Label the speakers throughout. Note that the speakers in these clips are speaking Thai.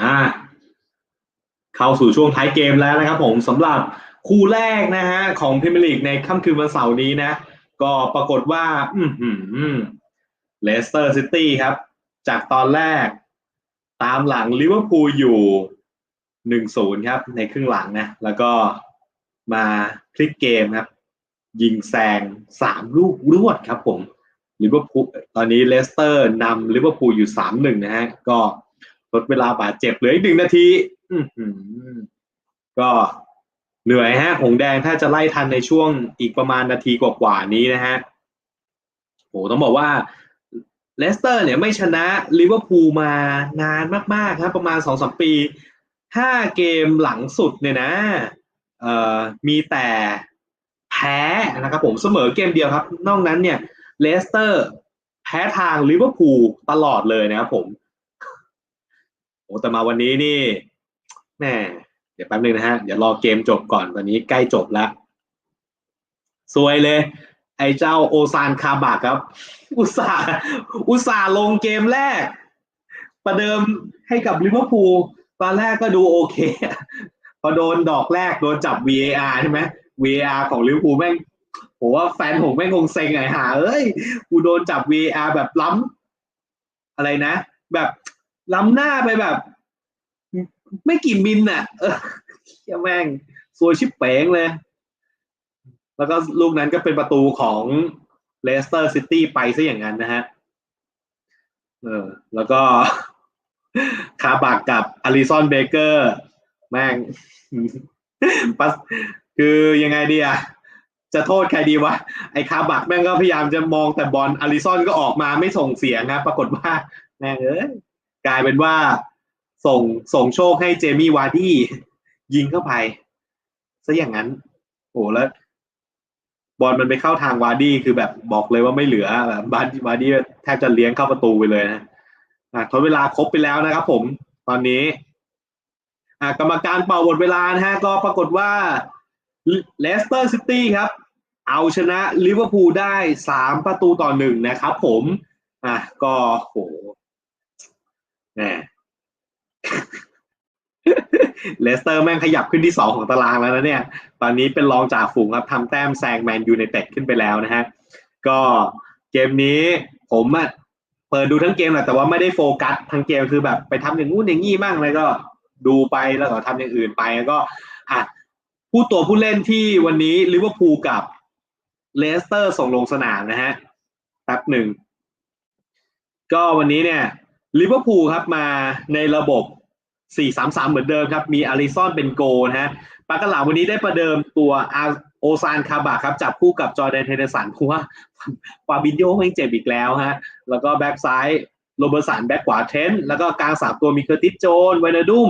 Speaker 1: อ่าเข้าสู่ช่วงท้ายเกมแล้วนะครับผมสำหรับคู่แรกนะฮะของพรีเมียร์ลีกในค่ำคืนวันเสาร์นี้นะ ก็ปรากฏว่า อือหือเลสเตอร์ซิตี้ครับ จากตอนแรก ตามหลังลิเวอร์พูลอยู่หนึ่งศูนย์ครับในครึ่งหลังนะ แล้วก็มาพลิกเกมครับ ยิงแซงสามลูกรวดครับผม ลิเวอร์พูลตอนนี้เลสเตอร์นำลิเวอร์พูลอยู่สามหนึ่งนะฮะ ก็ลดเวลาบาดเจ็บเหลืออีกหนึ่งนาทีก็เหนื่อยฮะ หงแดงถ้าจะไล่ทันในช่วงอีกประมาณนาทีกว่าๆนี้นะฮะโหต้องบอกว่าเลสเตอร์เนี่ยไม่ชนะลิเวอร์พูลมานานมากๆครับประมาณสองสมปีห้าเกมหลังสุดเนี่ยนะเอ่อมีแต่แพ้นะครับผมเสมอเกมเดียวครับ นอกนั้นเนี่ย เลสเตอร์ แพ้ทางลิเวอร์พูลตลอดเลยนะครับผมโอ้แต่มาวันนี้นี่แหมเดี๋ยวแป๊บนึงนะฮะ เดี๋ยวรอเกมจบก่อนตอนนี้ใกล้จบแล้วสวยเลย ไอ้เจ้าโอซานคาบากครับ อุตส่าห์อุตส่าห์ลงเกมแรก ประเดิมให้กับลิเวอร์พูลตอนแรกก็ดูโอเค พอโดนดอกแรกโดนจับ VAR ใช่ไหม VAR ของลิเวอร์พูลแม่ง ผมว่าแฟนผมแม่งงเซ็งไงหาเอ้ยกูโดนจับ VR แบบล้ำอะไรนะ แบบล้ำหน้าไปแบบ ไม่กี่มิลน่ะ เออแม่งซวยชิบเป๋งเลย แล้วก็ลูกนั้นก็เป็นประตูของเลสเตอร์ซิตี้ไปซะอย่างนั้นนะฮะ เออ แล้วก็คาบักกับอลิซอนเบเกอร์ แม่งคือยังไงดีอะ จะโทษใครดีวะ ไอ้คาบักแม่งก็พยายามจะมองแต่บอลอลิซอนก็ออกมาไม่ส่งเสียงนะปรากฏว่าแม่งเอ้ยกลายเป็นว่า ส่งส่งโชคให้เจมี่วาร์ดี้ยิงเข้าไปซะอย่างนั้นโอ้แล้วบอลมันไปเข้าทางวาร์ดี้คือแบบบอกเลยว่าไม่เหลือแบบบาร์วาร์ดี้แทบจะเลี้ยงเข้าประตูไปเลยนะอะทดเวลาครบไปแล้วนะครับผม ตอนนี้กรรมการเป่าหมดเวลานะฮะ ก็ปรากฏว่า เลสเตอร์ซิตี้ครับ เอาชนะลิเวอร์พูลได้สามประตูต่อหนึ่งนะครับผมอะก็โหแหมเลสเตอร์แม่งขยับขึ้นที่สองของตารางแล้วนะเนี่ย ตอนนี้เป็นรองจากฝูงครับทำแต้มแซงแมนยูในเต็ดขึ้นไปแล้วนะฮะ ก็เกมนี้ผมอะเปิดดูทั้งเกมแหละแต่ว่าไม่ได้โฟกัสทั้งเกมคือแบบไปทำอย่างงู้นอย่างงี้มั่งเลยก็ดูไปแล้วก็ทำอย่างอื่นไปแล้วก็อะ ผู้ตัวผู้เล่นที่วันนี้ลิเวอร์พูลกับเลสเตอร์ส่งลงสนามนะฮะแป๊บหนึ่ง ก็วันนี้เนี่ยลิเวอร์พูลครับมาในระบบ 4-3-3 เหมือนเดิมครับ มีอาริซอนเป็นโกนะฮะปากกาลาวันนี้ได้ประเดิมตัวอาโอซานคาบะครับจับคู่กับจอร์แดนเทเดสันเพราะว่าฟาบินโยไม่งเจ็บอีกแล้วฮะแล้วก็แบ็กซ้ายโรเบอร์สันแบ็กขวาเทนแล้วก็กลางสามตัวมีเคอร์ติสโจนไวนาดุม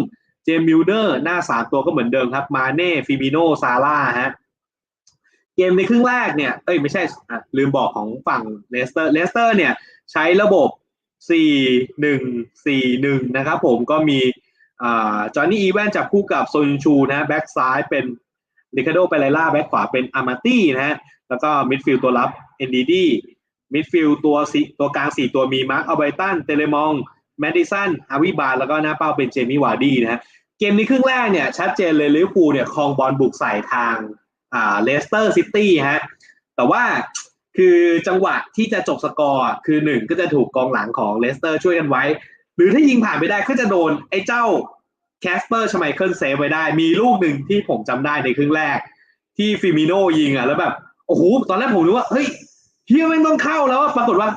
Speaker 1: มมิลเนอร์หน้าสามตัวก็เหมือนเดิมครับ มาเน่ฟิมิโนซาร่าฮะเกมในครึ่งแรกเนี่ยเอ้ยไม่ใช่ลืมบอกของฝั่งเลสเตอร์เลสเตอร์เนี่ยใช้ระบบ 4-1-4-1 นะครับผมก็มีจอห์นนี่อีแวนจับคู่กับโซนชูนะแบ็กซ้ายเป็นริคาโดเปเรล่าแบ็กขวาเป็นอามาตี้นะฮะแล้วก็มิดฟิลด์ตัวรับเอนดีดีมิดฟิลด์ตัวสีตัวกลางสี่ตัวมีมาร์คอัลไบตันเตเลมองแมดดิสันฮาวิบาร์แล้วก็หน้าเป้าเป็นเจมี่วาร์ดี้นะฮะ เกมนี้ครึ่งแรกเนี่ยชัดเจนเลยลิเวอร์พูลเนี่ยครองบอลบุกใส่ทางอ่าเลสเตอร์ซิตี้ฮะแต่ว่าคือจังหวะที่จะจบสกอร์คือหนึ่งก็จะถูกกองหลังของเลสเตอร์ช่วยกันไว้ หรือถ้ายิงผ่านไปได้ก็จะโดนไอ้เจ้าแคสเปอร์ชไมเคิลเซฟไว้ได้ มีลูกหนึ่งที่ผมจำได้ในครึ่งแรก ที่ฟิมิโนยิงอะแล้วแบบโอ้โหตอนแรกผมนึกว่าเฮ้ยเฮียแม่งต้องเข้าแล้วปรากฏว่า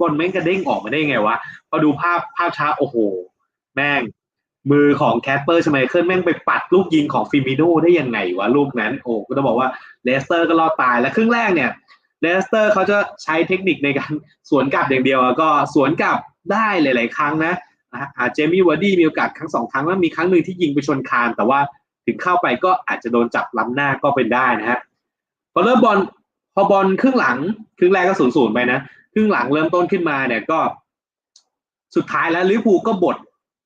Speaker 1: บอลแม่งกระเด้งออกมาได้ไงวะพอดูภาพภาพช้าโอ้โห แม่ง มือของแคสเปอร์ชไมเคิลแม่งไปปัดลูกยิงของฟิมิโนได้ยังไงวะลูกนั้นโอ้ก็ต้องบอกว่าเลสเตอร์ก็รอดตายแล้วครึ่งแรกเนี่ยเลสเตอร์เขาจะใช้เทคนิคในการสวนกลับอย่างเดียวแล้วก็สวนกลับได้หลาย ๆ ครั้งนะอาเจมี่วอร์ดี้มีโอกาสครั้งสองครั้งแล้วมีครั้งหนึ่งที่ยิงไปชนคาน แต่ว่าถึงเข้าไปก็อาจจะโดนจับล้ำหน้าก็เป็นได้นะฮะพอเริ่มบอลพอบอลครึ่งหลังครึ่งแรกก็ศูนย์ศูนย์ไปนะครึ่งหลังเริ่มต้นขึ้นมาเนี่ยก็สุดท้ายแล้วลิเวอร์พูลก็บด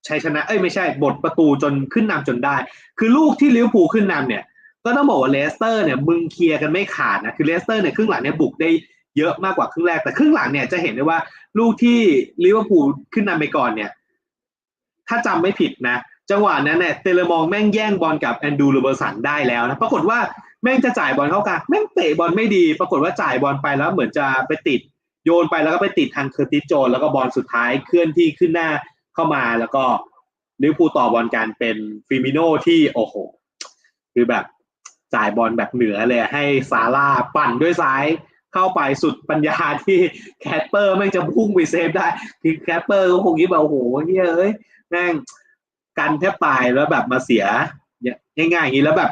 Speaker 1: ชัยชนะเอ้ยไม่ใช่บดประตูจนขึ้นนำจนได้ คือลูกที่ลิเวอร์พูลขึ้นนำเนี่ย ก็ต้องบอกว่าเลสเตอร์เนี่ยมึงเคลียร์กันไม่ขาดนะคือเลสเตอร์เนี่ยครึ่งหลังเนี่ยบุกได้เยอะมากกว่าครึ่งแรกแต่ครึ่งหลังเนี่ยจะเห็นได้ว่าลูกที่ลิเวอร์พูลขึ้นนำไปก่อนเนี่ย ถ้าจำไม่ผิดนะ จังหวะนั้นเนี่ยเตเลมองแม่งแย่งบอลกับแอนดูโรเบอร์สันได้แล้วนะปรากฏว่าแม่งจะจ่ายบอลเข้ากลางแม่งเตะบอลไม่ดี ปรากฏว่าจ่ายบอลไปแล้วเหมือนจะไปติดโยนไปแล้วก็ไปติดทางเคอร์ติสโจนแล้วก็บอลสุดท้ายเคลื่อนที่ขึ้นหน้า เข้ามาแล้วก็ลิเวอร์พูลต่อบอลกันเป็นฟิมิโนที่โอ้โหคือแบบจ่ายบอลแบบเหนือเลยให้ซาร่าปั่นด้วยซ้ายเข้าไปสุดปัญญาที่แคปเปอร์แม่งจะพุ่งไปเซฟได้คือแคปเปอร์ก็คงคิดว่าโอ้โหเฮ้ยเอ้ยแม่งกันแทบตายแล้วแบบมาเสียง่ายๆอย่างนี้แล้วแบบ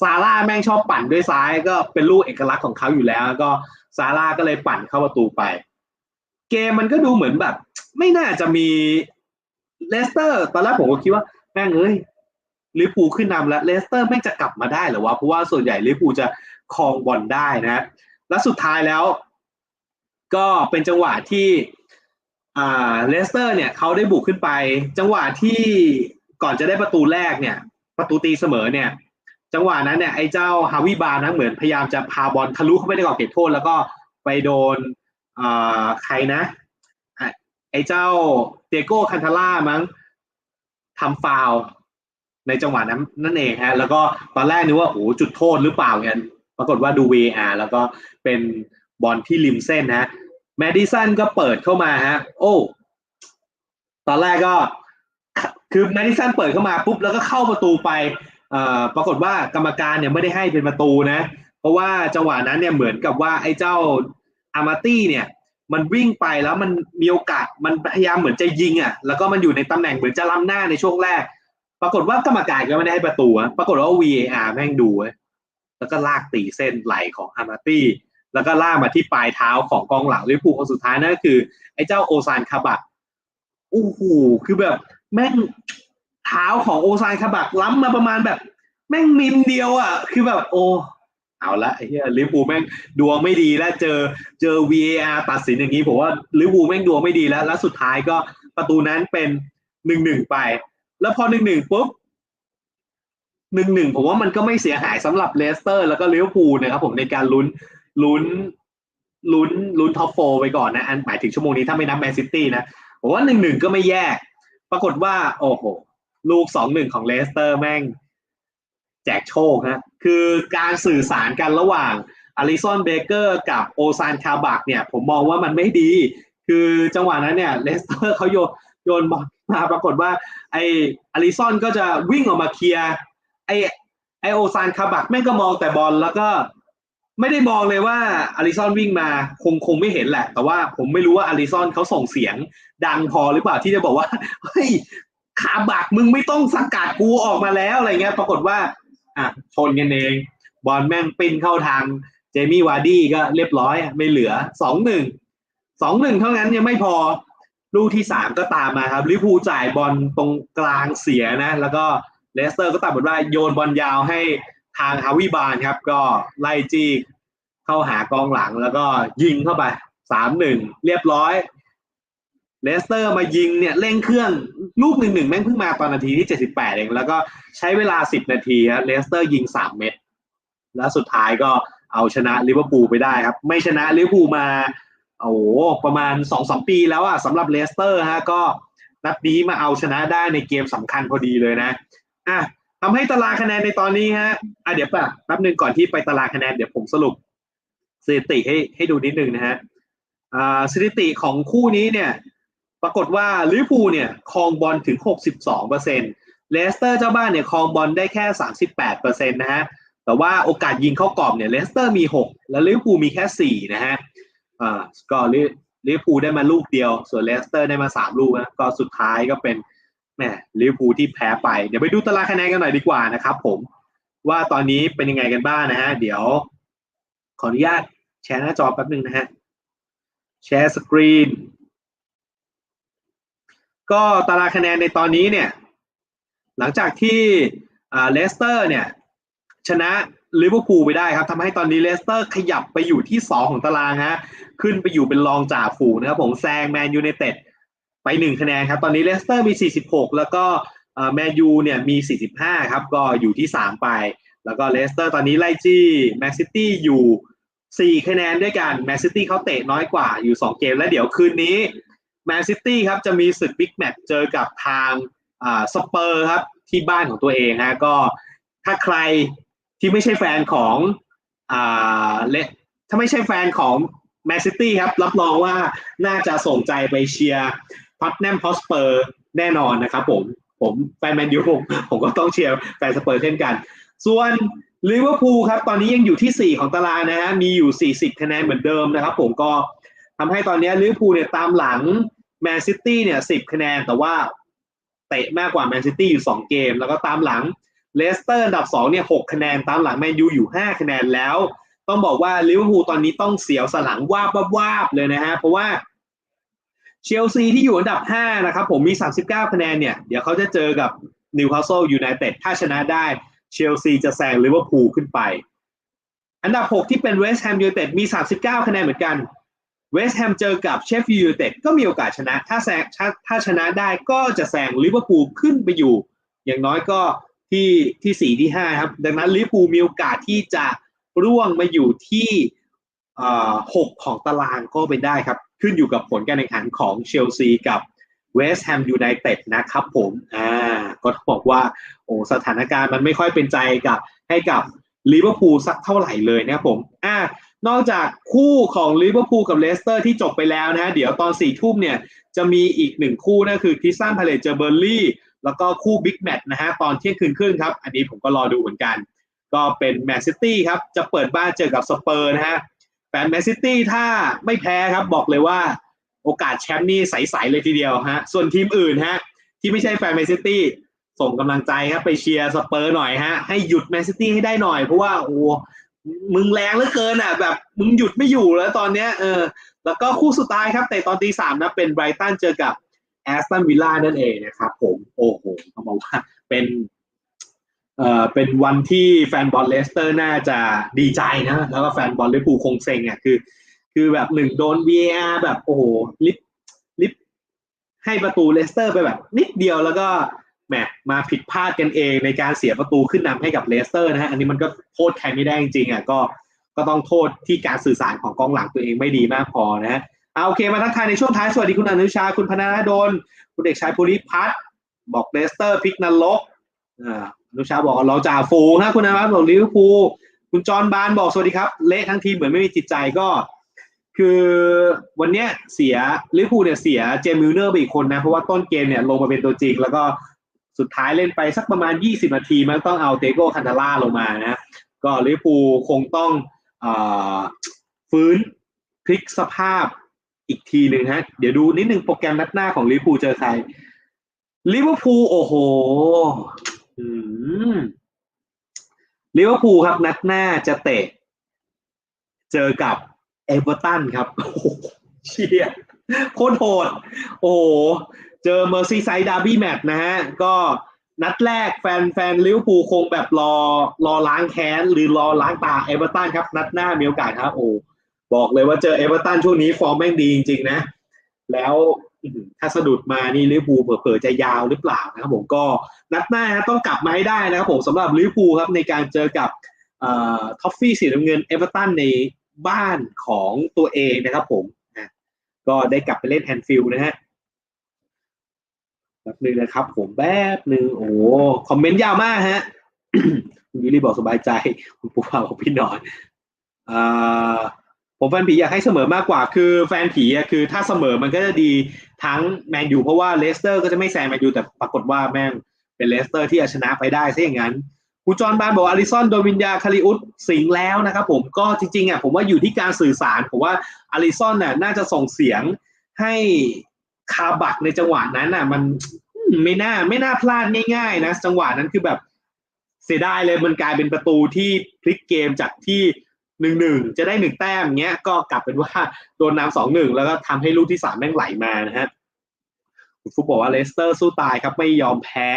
Speaker 1: ซาร่าแม่งชอบปั่นด้วยซ้ายก็เป็นลูกเอกลักษณ์ของเขาอยู่แล้ว ก็ซาร่าก็เลยปั่นเข้าประตูไป เกมมันก็ดูเหมือนแบบ ไม่น่าจะมี เลสเตอร์ตอนแรกผมก็คิดว่าแม่งเอ้ยลิปูขึ้นนำแล้วเลสเตอร์แม่งจะกลับมาได้หรือวะเพราะว่าส่วนใหญ่ลิปูจะครองบอลได้นะ และสุดท้ายแล้ว ก็เป็นจังหวะที่อ่าเลสเตอร์เนี่ยเขาได้บุกขึ้นไป จังหวะที่ก่อนจะได้ประตูแรกเนี่ย ประตูตีเสมอเนี่ย จังหวะนั้นเนี่ยไอ้เจ้าฮาวิบาร์นะเหมือนพยายามจะพาบอลทะลุเข้าไปในกรอบเขตโทษแล้วก็ไปโดนอ่าใครนะ ไอ้เจ้าเตโก้คันทาร่ามั้งทำฟาวในจังหวะนั้นนั่นเองฮะแล้วก็ตอนแรกนึกว่าโอ้จุดโทษหรือเปล่าเนี่ยปรากฏว่าดู VR แล้วก็เป็นบอลที่ริมเส้นฮะแมดิสันก็เปิดเข้ามาฮะโอ้ตอนแรกก็คือแมดิสันเปิดเข้ามาปุ๊บแล้วก็เข้าประตูไปเอ่อปรากฏว่ากรรมการเนี่ยไม่ได้ให้เป็นประตูนะ เพราะว่าจังหวะนั้นเนี่ยเหมือนกับว่าไอ้เจ้าอามาตี้เนี่ย มันวิ่งไปแล้วมันมีโอกาสมันพยายามเหมือนจะยิงอะแล้วก็มันอยู่ในตำแหน่งเหมือนจะล้ำหน้าในช่วงแรก ปรากฏว่ากรรมการก็ไม่ได้ให้ประตูอะปรากฏว่า VAR แม่งดูแล้วก็ลากตีเส้นไหลของอามาตี้แล้วก็ลากมาที่ปลายเท้าของกองหลังลิเวอร์พูลคนสุดท้ายนั่นก็คือ ไอ้เจ้าโอซานคาบักโอ้โหคือแบบแม่งเท้าของโอซานคาบักล้ำมาประมาณแบบ แม่งมิลเดียวอะ คือแบบโอ้ เอาละไอ้เหี้ยลิเวอร์พูลแม่งดวงไม่ดีแล้วเจอเจอ VAR ตัดสินอย่างนี้ผมว่าลิบูแม่งดวงไม่ดีแล้ว แล้วสุดท้ายก็ประตูนั้นเป็นหนึ่งหนึ่งไป แล้วพอหนึ่งหนึ่งปุ๊บหนึ่งหนึ่งผมว่ามันก็ไม่เสียหายสำหรับเลสเตอร์ แล้วก็ลิเวอร์พูลนะครับผมในการลุ้นลุ้นลุ้นลุ้นท็อปโฟไปก่อนนะ อันหมายถึงชั่วโมงนี้ถ้าไม่นับแมนซิตี้นะผมว่าหนึ่งหนึ่งก็ไม่แย่ ปรากฏว่า โอ้โห ลูกสองหนึ่งของเลสเตอร์แม่ง แจกโชคฮะคือการสื่อสารกันระหว่างอลิซอนเบเกอร์กับโอซานคาบักเนี่ย ผมมองว่ามันไม่ดี คือจังหวะนั้นเนี่ยเลสเตอร์เขาโยนโยนบอลมาปรากฏว่า ไออลิซอนก็จะวิ่งออกมาเคลียร์ไอไอโอซานคาบักแม่งก็มองแต่บอลแล้วก็ไม่ได้มองเลยว่าอลิซอนวิ่งมาคงคงไม่เห็นแหละ แต่ว่าผมไม่รู้ว่าอลิซอนเขาส่งเสียงดังพอหรือเปล่าที่จะบอกว่าเฮ้ยขาบักมึงไม่ต้องสกัดกูออกมาแล้วอะไรเงี้ย ปรากฏว่า อะชนกันเองบอลแม่งปิ้นเข้าทางเจมี่วาร์ดี้ก็เรียบร้อยไม่เหลือสองหนึ่งสองหนึ่งเท่านั้นยังไม่พอ ลูกที่สามก็ตามมาครับลิพูจ่ายบอลตรงกลางเสียนะ แล้วก็เลสเตอร์ก็ตัดบทว่าโยนบอลยาวให้ทางฮาวิบานครับ ก็ไล่จี้เข้าหากองหลังแล้วก็ยิงเข้าไปสามหนึ่งเรียบร้อย เลสเตอร์มายิงเนี่ยเร่งเครื่องลูกหนึ่งหนึ่งแม่งเพิ่งมาตอนนาทีที่เจ็ดสิบแปดเองแล้วก็ใช้เวลาสิบนาทีครับเลสเตอร์ยิงสามเม็ดแล้วสุดท้ายก็เอาชนะลิเวอร์พูลไปได้ครับ ไม่ชนะลิเวอร์พูลมาโอ้โหประมาณสองสองปีแล้วอะสำหรับเลสเตอร์ฮะก็นัดนี้มาเอาชนะได้ในเกมสำคัญพอดีเลยนะอะทำให้ตารางคะแนนในตอนนี้ฮะอะเดี๋ยวป๊บแป๊บนึงก่อนที่ไปตารางคะแนนเดี๋ยวผมสรุปสถิติให้ให้ดูนิดนึงนะฮะอ่าสถิติของคู่นี้เนี่ย ปรากฏว่าลิเวอร์พูลเนี่ยครองบอลถึง 62เปอร์เซ็นต์เลสเตอร์เจ้าบ้านเนี่ยครองบอลได้แค่ 38เปอร์เซ็นต์นะฮะแต่ว่าโอกาสยิงเข้ากรอบเนี่ยเลสเตอร์มี 6 แล้วลิเวอร์พูลมีแค่ 4 นะฮะอ่าก็ลิเวอร์พูลได้มาลูกเดียว ส่วนเลสเตอร์ได้มา 3 ลูกนะก็สุดท้ายก็เป็นแหมลิเวอร์พูลที่แพ้ไป เดี๋ยวไปดูตารางคะแนนกันหน่อยดีกว่านะครับผมว่าตอนนี้เป็นยังไงกันบ้างนะฮะ เดี๋ยว ขออนุญาตแชร์หน้าจอแป๊บนึงนะฮะ แชร์สกรีน ก็ตารางคะแนนในตอนนี้เนี่ยหลังจากที่เลสเตอร์เนี่ยชนะลิเวอร์พูลไปได้ครับทำให้ตอนนี้เลสเตอร์ขยับไปอยู่ที่ 2 ของตารางฮะขึ้นไปอยู่เป็นรองจ่าฝูงนะครับผมแซงแมนยูไนเต็ดไป 1 คะแนนครับ ตอนนี้เลสเตอร์มี 46 แล้วก็แมนยูเนี่ยมี 45 ครับ ก็อยู่ที่ 3 ไป แล้วก็เลสเตอร์ตอนนี้ไล่จี้แมนซิตี้อยู่สี่คะแนนด้วยกันแมนซิตี้เขาเตะน้อยกว่าอยู่สองเกม แล้วเดี๋ยวคืนนี้ แมนซิตี้ครับจะมีศึกบิ๊กแมตช์เจอกับทางอ่าสเปอร์ครับที่บ้านของตัวเองฮะก็ถ้าใครที่ไม่ใช่แฟนของอ่าเลถ้าไม่ใช่แฟนของแมนซิตี้ครับ รับรองว่าน่าจะส่งใจไปเชียร์พัตแนมฮอสเปอร์แน่นอนนะครับผมผมแฟนแมนยูผมผมก็ต้องเชียร์แฟนสเปอร์เช่นกัน ส่วนลิเวอร์พูลครับ ตอนนี้ยังอยู่ที่ 4 ของตารางนะฮะมีอยู่ 40 คะแนนเหมือนเดิมนะครับ ผมก็ทำให้ตอนนี้ลิเวอร์พูลเนี่ยตามหลัง แมนซิตี้เนี่ย10คะแนนแต่ว่าเตะมากกว่าแมนซิตี้อยู่2เกม แล้วก็ตามหลังเลสเตอร์อันดับ2เนี่ย6คะแนนตามหลังแมนยูอยู่5คะแนนแล้ว ต้องบอกว่าลิเวอร์พูลตอนนี้ต้องเสียวสลังวาบวาบวาบเลยนะฮะเพราะว่าเชลซีที่อยู่อันดับ 5 นะครับผมมี 39 คะแนนเนี่ย เดี๋ยวเขาจะเจอกับนิวคาสเซิลยูไนเต็ดถ้าชนะได้ เชลซีจะแซงลิเวอร์พูลขึ้นไป อันดับ 6 ที่เป็นเวสต์แฮมยูไนเต็ดมี 39 คะแนนเหมือนกัน เวสต์แฮมเจอกับเชฟฟิลด์ยูไนเต็ดก็มีโอกาสชนะ ถ้าแซงถ้าถ้าชนะได้ก็จะแซงลิเวอร์พูลขึ้นไปอยู่ อย่างน้อยก็ที่ที่4ที่5ครับ ดังนั้นลิเวอร์พูลมีโอกาสที่จะร่วงมาอยู่ที่หกของตารางก็เป็นได้ครับ ขึ้นอยู่กับผลการแข่งขันของเชลซีกับเวสต์แฮมยูไนเต็ดนะครับผม อ่า ก็ต้องบอกว่า โอ้สถานการณ์มันไม่ค่อยเป็นใจกับให้กับลิเวอร์พูลสักเท่าไหร่เลยนะครับผม อ่า นอกจากคู่ของลิเวอร์พูลกับเลสเตอร์ที่จบไปแล้วนะเดี๋ยวตอนสี่ทุ่มเนี่ยจะมีอีกหนึ่งคู่นั่นคือคริสตันพาเลตเจอเบอร์ลี่แล้วก็คู่บิ๊กแมตช์นะฮะตอนเที่ยงคืนครึ่งครับ อันนี้ผมก็รอดูเหมือนกัน ก็เป็นแมนซิตี้ครับ จะเปิดบ้านเจอกับสเปอร์นะฮะแฟนแมนซิตี้ถ้าไม่แพ้ครับบอกเลยว่าโอกาสแชมป์นี่ใสๆเลยทีเดียวฮะส่วนทีมอื่นฮะที่ไม่ใช่แฟนแมนซิตี้ส่งกำลังใจครับไปเชียร์สเปอร์หน่อยฮะให้หยุดแมนซิตี้ให้ได้หน่อยเพราะว่าโอ้ มึงแรงเหลือเกินอะ แบบมึงหยุดไม่อยู่แล้วตอนเนี้ยเออ แล้วก็คู่สุดท้ายครับแต่ตอนตีสามนะเป็นไบรตันเจอกับแอสตันวิลล่านั่นเองนะครับผมโอ้โหต้องบอกว่าเป็นเอ่อเป็นวันที่แฟนบอลเลสเตอร์น่าจะดีใจนะ แล้วก็แฟนบอลลิเวอร์พูคงเซ็งอะคือ คือแบบหนึ่งโดน VAR แบบโอ้โหลิฟลิฟให้ประตูเลสเตอร์ไปแบบนิดเดียวแล้วก็ แหมมาผิดพลาดกันเองในการเสียประตูขึ้นนำให้กับเลสเตอร์นะฮะอันนี้มันก็โทษใครไม่ได้จริงๆอะก็ก็ต้องโทษที่การสื่อสารของกองหลังตัวเองไม่ดีมากพอนะฮะเอาโอเคมาทักทายในช่วงท้ายสวัสดีคุณอนุชา คุณพนาดลคุณเด็กชายภูริพัฒน์บอกเลสเตอร์พลิกนรกอ่าอนุชาบอกเราจ่าฟูนะคุณอนุชาบอกลิเวอร์พูลคุณจอนบานบอกสวัสดีครับเละทั้งทีเหมือนไม่มีจิตใจก็คือวันเนี้ยเสียลิเวอร์พูลเนี่ยเสียเจมิลเนอร์ไปอีกคนนะ เพราะว่าต้นเกมเนี่ยลงมาเป็นตัวจริง แล้วก็ สุดท้ายเล่นไปสักประมาณ 20 นาทีมันต้องเอาเตโก้คันทาร่าลงมานะ ก็ลิเวอร์พูลคงต้องอฟื้นพลิกสภาพอีกทีหนึ่งฮะ เดี๋ยวดูนิดนึงโปรแกรมนัดหน้าของลิเวอร์พูลเจอใครลิเวอร์พูลโอ้โหลิเวอร์พูลครับนัดหน้าจะเตะ เจอกับเอเวอร์ตันครับโอ้เชียโคตรโหดโอ้ เจอเมอร์ซีไซด์ดาร์บี้แมตช์นะฮะ ก็นัดแรกแฟนแฟนลิเวอร์พูลคงแบบรอรอล้างแค้น หรือรอล้างตาเอเวอร์ตันครับ นัดหน้ามีโอกาสครับโอ้บอกเลยว่าเจอเอเวอร์ตันช่วงนี้ฟอร์มแม่งดีจริง ๆ นะ แล้วถ้าสะดุดมานี่ลิเวอร์พูลเผลอๆจะยาวหรือเปล่านะครับผมก็นัดหน้าต้องกลับมาให้ได้นะครับผมสำหรับลิเวอร์พูลครับในการเจอกับท็อฟฟี่สีน้ำเงินเอเวอร์ตันในบ้านของตัวเองนะครับผมก็ได้กลับไปเล่นแอนฟิลด์นะฮะ แป๊บนึงนะครับ ผมแป๊บนึงโอ้คอมเมนต์ยาวมากฮะคุณวิลลี่บอกสบายใจคุณปูฟ้าบอกพี่นอนอ่าผมแฟนผีอยากให้เสมอมากกว่า คือแฟนผีอะคือถ้าเสมอมันก็จะดีทั้งแมนยูเพราะว่าเลสเตอร์ก็จะไม่แซงแมนยูแต่ปรากฏว่าแม่งเป็นเลสเตอร์ที่เอาชนะไปได้ซะอย่างนั้นคุณจอห์นบานบอกอาริซอนโดวินยาคาริอุสสิงแล้วนะครับผมก็จริงๆอะผมว่าอยู่ที่การสื่อสารผมว่าอาริซอนน่ะน่าจะส่งเสียงให้ คาบักในจังหวะนั้นน่ะ มันไม่น่าไม่น่าพลาดง่ายๆนะจังหวะนั้นคือแบบเสียดายเลยมันกลายเป็นประตูที่พลิกเกมจากที่หนึ่งหนึ่งจะได้หนึ่งแต้มเงี้ย ก็กลับเป็นว่าโดนนำสองหนึ่งแล้วก็ทำให้ลูกที่สามแม่งไหลมานะฮะคุณฟุกบอกว่าเลสเตอร์สู้ตายครับไม่ยอมแพ้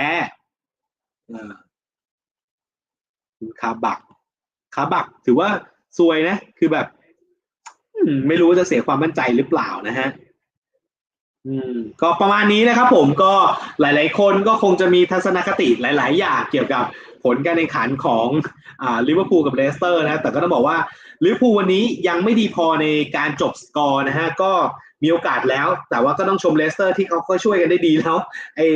Speaker 1: คาบักคาบัก ถือว่าซวยนะ คือแบบ ไม่รู้จะเสียความมั่นใจหรือเปล่านะฮะ ก็ประมาณนี้นะครับผมก็หลายๆ คนก็คงจะมีทัศนคติหลาย ๆ อย่างเกี่ยวกับผลการแข่งขันของอ่าลิเวอร์พูลกับเลสเตอร์นะแต่ก็ต้องบอกว่าลิเวอร์พูลวันนี้ยังไม่ดีพอในการจบสกอร์นะฮะก็มีโอกาสแล้ว แต่ว่าก็ต้องชมเลสเตอร์ที่เขาก็ช่วยกันได้ดีแล้วไอ้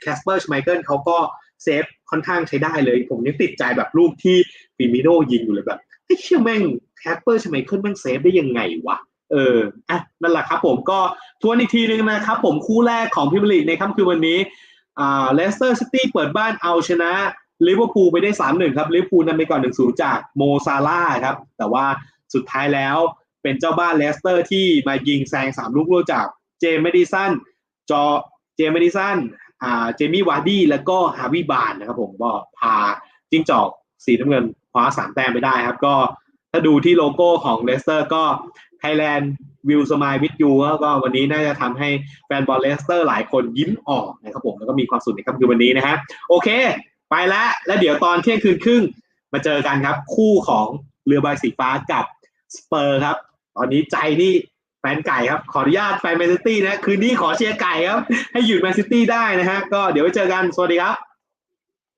Speaker 1: แคสเปอร์ชไมเคิลเขาก็เซฟค่อนข้างใช้ได้เลย ผมยังติดใจแบบลูกที่ฟิมิโนยิงอยู่เลยแบบไอ้เชี่ยแม่งแคสเปอร์ชไมเคิลแม่งเซฟได้ยังไงวะ เอออะนั่นแหละครับผมก็ทวนอีกทีนึงนะครับผมคู่แรกของพิมลีกในค่ำคืนวันนี้อ่าเลสเตอร์ซิตี้เปิดบ้านเอาชนะลิเวอร์พูลไปได้ 3-1 ครับลิเวอร์พูลนำไปก่อน 1-0 จากโมซาร่าครับ แต่ว่าสุดท้ายแล้วเป็นเจ้าบ้านเลสเตอร์ที่มายิงแซง 3 ลูกรวดจากเจมส์ดิสันจอเจมส์ดิสันอ่าเจมี่วาร์ดี้แล้วก็ฮาวิบานนะครับผมก็พาจิ้งจอกสีน้ำเงินคว้าสามแต้มไปได้ครับก็ ถ้าดูที่โลโก้ของเลสเตอร์ก็ Thailand Will Smile with You ก็วันนี้น่าจะทำให้แฟนบอลเลสเตอร์หลายคนยิ้มออกนะครับผมแล้วก็มีความสุขในค่ำคืนวันนี้นะฮะโอเค ไปแล้วแล้วเดี๋ยวตอนเที่ยงคืนครึ่งมาเจอกันครับ คู่ของเรือใบสีฟ้ากับสเปอร์ครับ ตอนนี้ใจนี่แฟนไก่ครับ ขออนุญาตแฟนแมนซิตี้นะ คืนนี้ขอเชียร์ไก่ครับ ให้หยุดแมนซิตี้ได้นะฮะ ก็เดี๋ยวไว้เจอกัน สวัสดีครับ